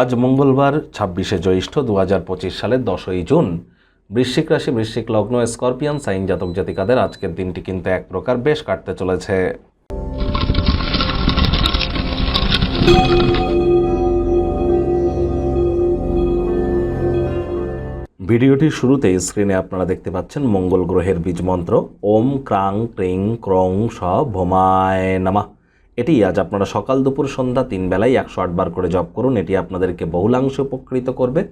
আজ মঙ্গলবার, ছাব্বিশে জ্যৈষ্ঠ দু হাজার পঁচিশ সালের দশই জুন। বৃশ্চিক রাশি, বৃশ্চিক লগ্ন, স্করপিয়ান, সাইন জাতক জাতিকাদের আজকের দিনটি কিন্তু এক প্রকার বেশ কাটতে চলেছে। ভিডিওটির শুরুতেই স্ক্রিনে আপনারা দেখতে পাচ্ছেন মঙ্গল গ্রহের বীজ মন্ত্র। ওম ক্রাং, ক্রিং, ক্রং, স, ভোমায়, নামা। এটি আজ আপনারা সকাল দুপুর সন্ধ্যা তিন বেলায় একশো আটবার করে জব করুন। এটি আপনাদেরকে বহুলাংশে উপকৃত করবে।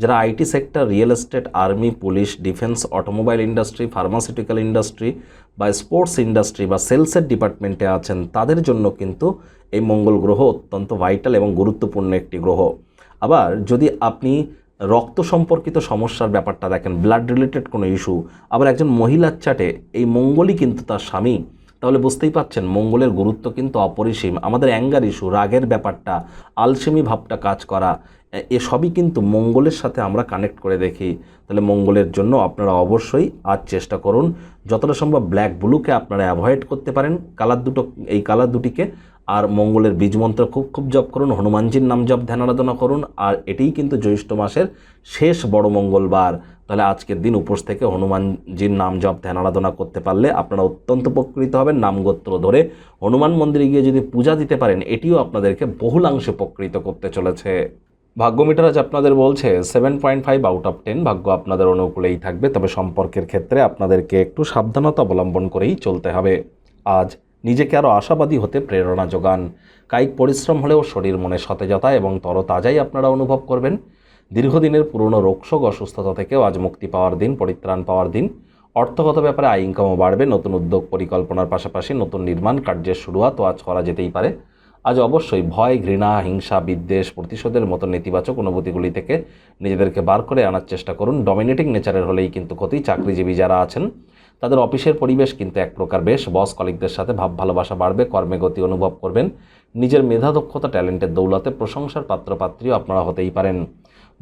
যারা IT sector, real estate, army, police, defence, automobile industry, pharmaceutical industry বা স্পোর্টস ইন্ডাস্ট্রি বা সেলসের ডিপার্টমেন্টে আছেন, তাদের জন্য কিন্তু এই মঙ্গল গ্রহ অত্যন্ত ভাইটাল এবং গুরুত্বপূর্ণ একটি গ্রহ। আবার যদি আপনি রক্ত সম্পর্কিত সমস্যার ব্যাপারটা দেখেন, ব্লাড রিলেটেড কোনো ইস্যু, আবার একজন মহিলার চাটে, এই মঙ্গলই কিন্তু তার স্বামী তাহলে বুঝতেই পাচ্ছেন, মঙ্গলের গুরুত্ব কিন্তু অপরিসীম। আমাদের অ্যাঙ্গার ইস্যু রাগের ব্যাপারটা, আলসেমি ভাবটা কাজ করা এসবই কিন্তু মঙ্গলের সাথে আমরা কানেক্ট করে দেখি। তাহলে মঙ্গলের জন্য আপনারা অবশ্যই আজ চেষ্টা করুন, যতটা সম্ভব ব্ল্যাক ব্লুকে আপনারা অ্যাভয়েড করতে পারেন কালার দুটো, এই কালার দুটিকে, আর মঙ্গলের বীজ মন্ত্র খুব খুব জপ করুন, হনুমানজির নাম জপ, ধ্যান আরাধনা করুন, আর এটিই কিন্তু জ্যৈষ্ঠ মাসের শেষ বড় মঙ্গলবার। তাহলে আজকের দিন উপোস থেকে হনুমানজির নাম জপ, ধ্যান, আরাধনা করতে পারলে আপনারা অত্যন্ত উপকৃত হবেন নামগোত্র ধরে। হনুমান মন্দিরে গিয়ে যদি পূজা দিতে পারেন, এটিও আপনাদেরকে বহুলাংশে উপকৃত করতে চলেছে। ভাগ্য মিটার আজ আপনাদের বলছে seven point five out of ten ভাগ্য আপনাদের অনুকূলেই থাকবে, তবে সম্পর্কের ক্ষেত্রে আপনাদেরকে একটু সাবধানতা অবলম্বন করেই চলতে হবে। আজ নিজেকে আরও আশাবাদী হতে প্রেরণা যোগান। কায়িক পরিশ্রম হলেও শরীর মনে সতেজতা এবং তরতাজাই আপনারা অনুভব করবেন। দীর্ঘদিনের পুরনো রোগশোক অসুস্থতা থেকেও আজ মুক্তি পাওয়ার দিন, পরিত্রাণ পাওয়ার দিন। অর্থগত ব্যাপারে আয় ইনকামও বাড়বে। নতুন উদ্যোগ পরিকল্পনার পাশাপাশি নতুন নির্মাণ কার্যের শুরুয়াতও আজ করা যেতেই পারে। আজ অবশ্যই ভয়, ঘৃণা, হিংসা, বিদ্বেষ, প্রতিশোধের মতো নেতিবাচক অনুভূতিগুলি থেকে নিজেদেরকে বার করে আনার চেষ্টা করুন। ডমিনেটিং নেচারের হলেই কিন্তু ক্ষতি। চাকরিজীবী যারা আছেন, তাদের অফিসের পরিবেশ কিন্তু এক প্রকার বেশ। বস কলিকদের সাথে ভাব, ভালোবাসা বাড়বে, কর্মে গতি অনুভব করবেন। নিজের মেধা, দক্ষতা ট্যালেন্টের দৌলতে প্রশংসার পাত্রপাত্রীও আপনারা হতেই পারেন।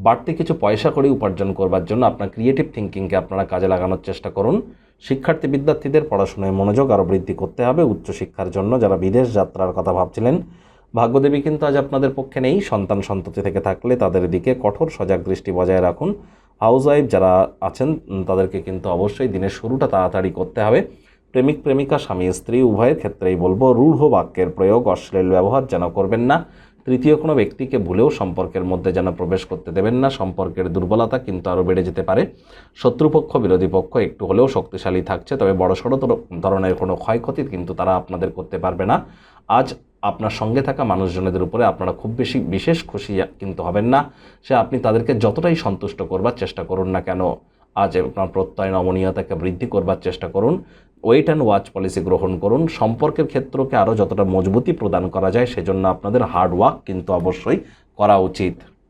বাড়তি কিছু পয়সা করে উপার্জন করবার জন্য আপনার ক্রিয়েটিভ থিঙ্কিংকে আপনারা কাজে লাগানোর চেষ্টা করুন। শিক্ষার্থী বিদ্যার্থীদের পড়াশোনায় মনোযোগ আরও বৃদ্ধি করতে হবে উচ্চশিক্ষার জন্য। যারা বিদেশ যাত্রার কথা ভাবছিলেন, ভাগ্যদেবী কিন্তু আজ আপনাদের পক্ষে নেই। সন্তান সন্ততি থেকে থাকলে তাদের দিকে কঠোর সজাগ দৃষ্টি বজায় রাখুন। হাউস ওয়াইফ যারা আছেন, তাদেরকে কিন্তু অবশ্যই দিনের শুরুটা তাড়াতাড়ি করতে হবে। প্রেমিক, প্রেমিকা, স্বামী, স্ত্রী, উভয়ের ক্ষেত্রেই বলব, রূঢ় বাক্যের প্রয়োগ, অশ্লীল ব্যবহার যেন করবেন না। তৃতীয় কোনো ব্যক্তিকে ভুলেও সম্পর্কের মধ্যে যেন প্রবেশ করতে দেবেন না, সম্পর্কের দুর্বলতা কিন্তু আরও বেড়ে যেতে পারে। শত্রুপক্ষ, বিরোধী পক্ষ একটু হলেও শক্তিশালী থাকছে, তবে বড়সড় ধরনের কোনো ক্ষয়ক্ষতি কিন্তু তারা আপনাদের করতে পারবে না। আজ আপনার সঙ্গে থাকা মানুষজনেদের উপরে আপনারা খুব বেশি, বিশেষ খুশি কিন্তু হবেন না। সে আপনি তাদেরকে যতটাই সন্তুষ্ট করবার চেষ্টা করুন না কেন আজ আপনার প্রত্যয় নমনীয়তাকে বৃদ্ধি করবার চেষ্টা করুন ওয়েট অ্যান্ড ওয়াচ পলিসি গ্রহণ করুন, সম্পর্কের ক্ষেত্রকে আরও যতটা মজবুতি প্রদান করা যায় সেজন্য আপনাদের হার্ড ওয়ার্ক কিন্তু অবশ্যই করা উচিত।